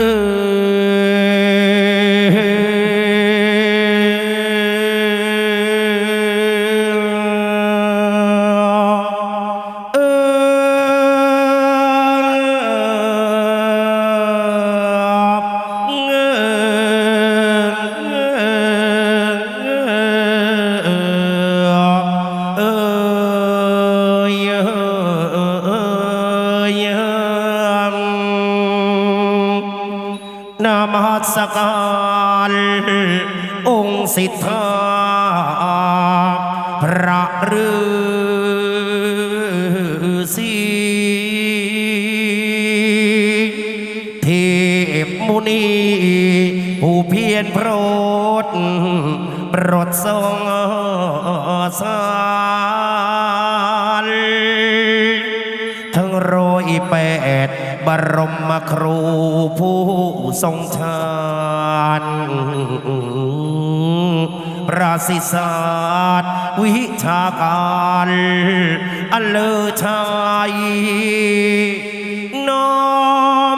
เสกรองค์สิทธาพระฤาษีเทพมุนีผู้เพียรโปรดโปรดทรงสารทั้งโรยแปด บรมครูผู้ทรงชาญประสิทธิ์ศาสตร์วิชาการอันเลอชายน้อ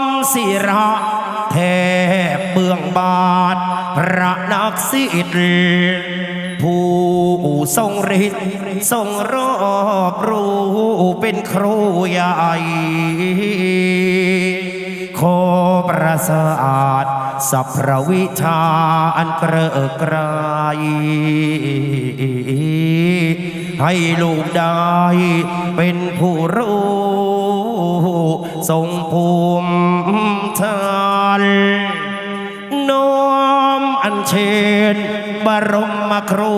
มศิระแทบเบื้องบาท พระนักสิทธิ์ผู้ทรงฤทธิ์ทรงรอบรู้เป็นครูใหญ่ ประสาทสัพพะวิชาอันเกรอไกรให้ลูกได้เป็นผู้รู้ทรงภูมิทานน้อมอัญเชิญบรมครู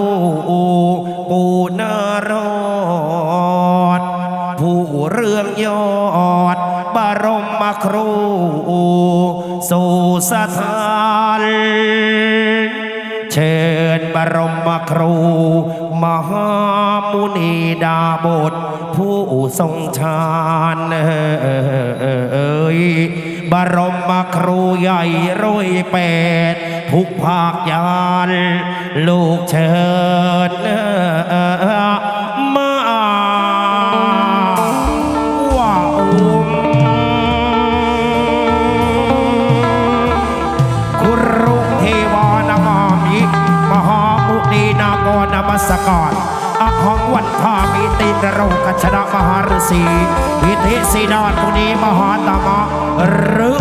ปูนารอดผู้เรื่องยอด บรมครูสู่สถานเชิญบรมครู มหามุนีดาบท ผู้ทรงชาญเอ่ยบรมครูใหญ่รวยแปดทุกภาคยาน ลูกเชิญ นามัสการอหังวันทามิตินโรกัชนะมหาฤาษีอิเทศิดอนมุนีมหาตมะรึ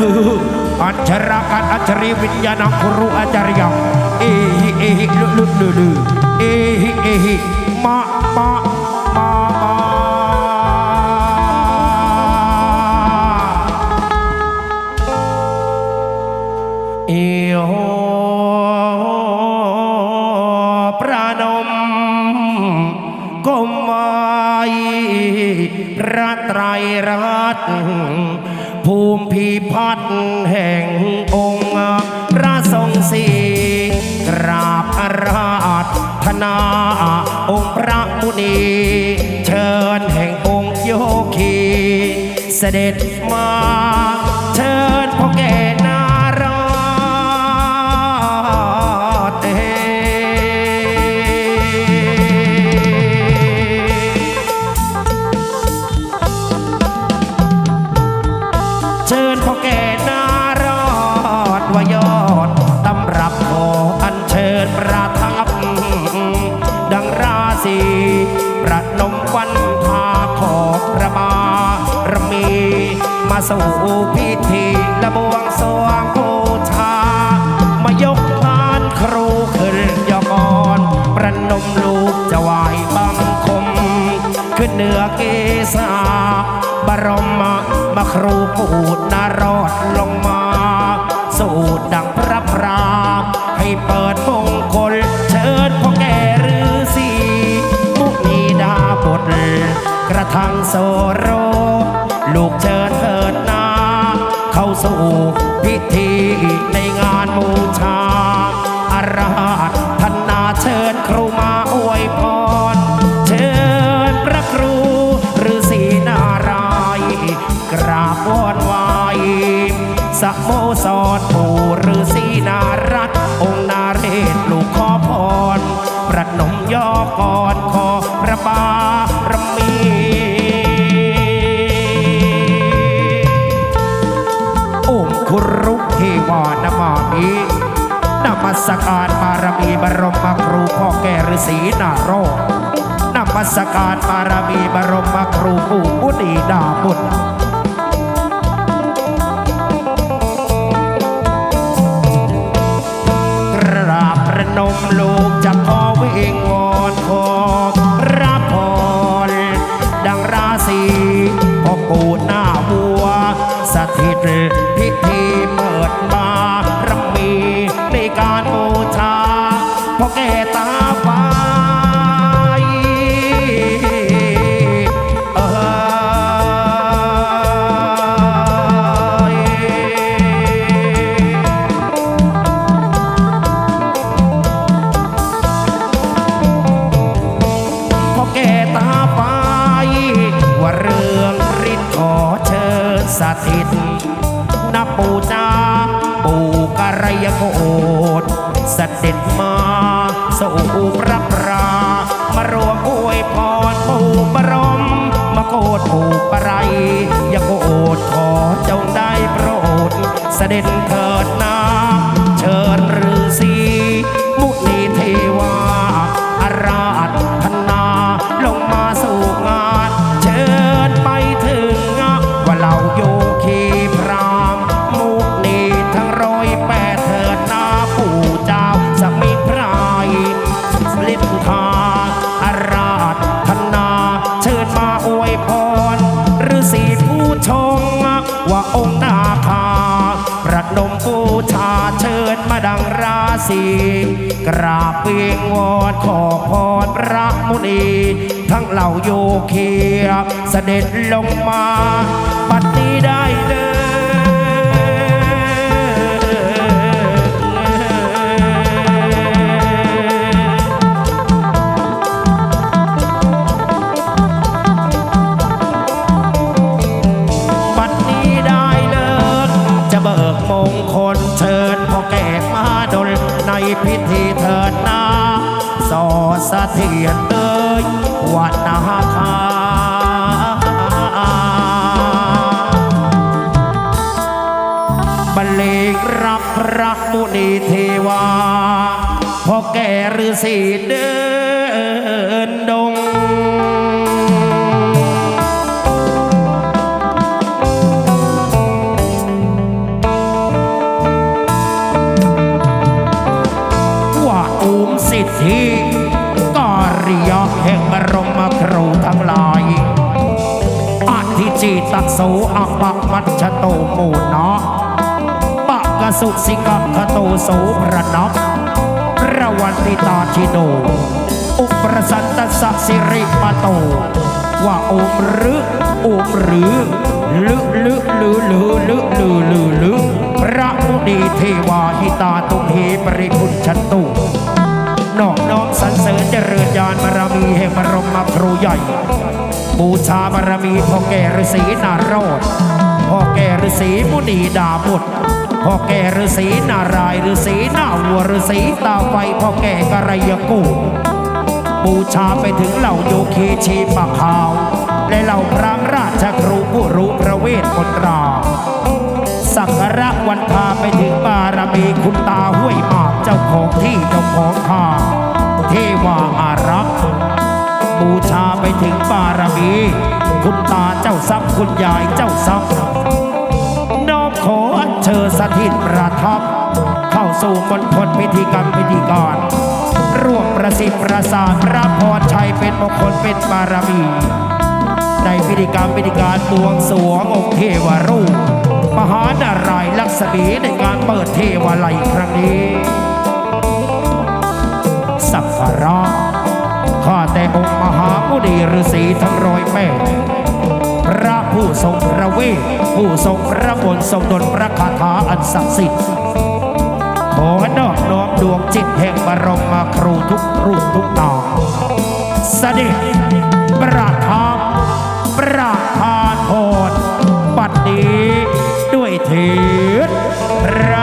ลืออัจฉรากันอัจฉริวิญญาณครุอาจารย์เอฮิเอหิลุลุลุลุเอฮิเอฮิมะมะ พระไตรรัตน์ภูมิพิพัฒน์แห่งองค์พระทรงศีกราบอาราธนา องค์พระมุนี เชิญแห่งองค์โยคี เสด็จมา สู่พิธีและบวงสรวงบูชามายกพานครูขึ้นยกอ่อนประนมลูกจะไหวบังคม ขึ้นเหนือเกษาบรมมาครูปูดนารอดลงมา สูดดังพระพรามให้เปิดมงคลเชิญพ่อแก่ฤาษีมุนีดาบทกระทั่งโซโรลูกเชิญ รารานนาเชิญครูมาอวยพร เชิญพระครูฤาษีนารายกราบวอนไหวสโมสรปู่ฤาษีนารัตน์อง สการบารมีบรมครูพ่อแก่ฤาษีนาโรจน์นมัสการบารมีบรมครูปู่มุนีดาบุตรกราบประนมลูกจะขอวิงวอน ยโกดเสด็จมาสู่พระปรามารวมอวยพรปู่บรมมาโกดปู่ปะไรยโกดขอเจ้าได้โปรดเสด็จเถิด พรฤาษีผู้ชง ว่าองค์นาคาประนมบูชาเชิญมาดังราศีกราบเปียงวอนขอพรพระมุนี ทั้งเหล่าโยคีเสด็จลงมาปัดนี้ได้เลยบัด พิธีเถิดนาสอสะเทียนเอ้ยวันนาคาบรรเลงรับพระมุนีเทวาพ่อแก่ฤาษีเด้อ จิตัสโสอัปปะมัชโตโมนะปะกสุสิกะคโตโสพระนับระวันติตาชิโนอุปรสันตสสสิริปโต ว่าอมหรืออมหรือลึลึลือลือลึลือลือลือพระมุนีเทวาหิตาตุเทปริพุ บูชาบารมีพ่อแก่ฤาษีนาโรธพ่อแก่ฤาษีมุนีดาบุตรพ่อแก่ฤาษีนารายฤาษีนาวัวฤาษีตาไฟพ่อแก่กะไรยกูบูชาไปถึงเหล่าโยคีชีปะขาว และเหล่าพระราชครูผู้รู้พระเวทมนตราสักการะวันพาไปถึงบารมีคุณตาห้วยหมากเจ้าของที่เจ้าของทางเทวาอารักษ์ บูชาไปถึงบารมี คุณตาเจ้าทรัพย์คุณยายเจ้าทรัพย์น้อมขออัญเชิญสถิตประทับ เข้าสู่มณฑลพิธีกรรมพิธีกรร่วมประสิทธิ์ประสาทพระพรชัยเป็นมงคลเป็นบารมีในพิธีกรรมพิธีการบวงสรวงองค์เทวรูปมหานารายลักษมีในการเปิดเทวาลัยครั้งนี้ สักการะข้าแต่อง มหามุนีฤาษีทั้งร้อยแปดพระผู้ทรงพระเวทผู้ทรงพระบนทรงดลพระคาถาอันศักดิ์สิทธิ์ขอนอบน้อมดวงจิตแห่งบรมครูทุกรูปทุกนามเสด็จประทับประทานพรบัดนี้ด้วยเถิดพระ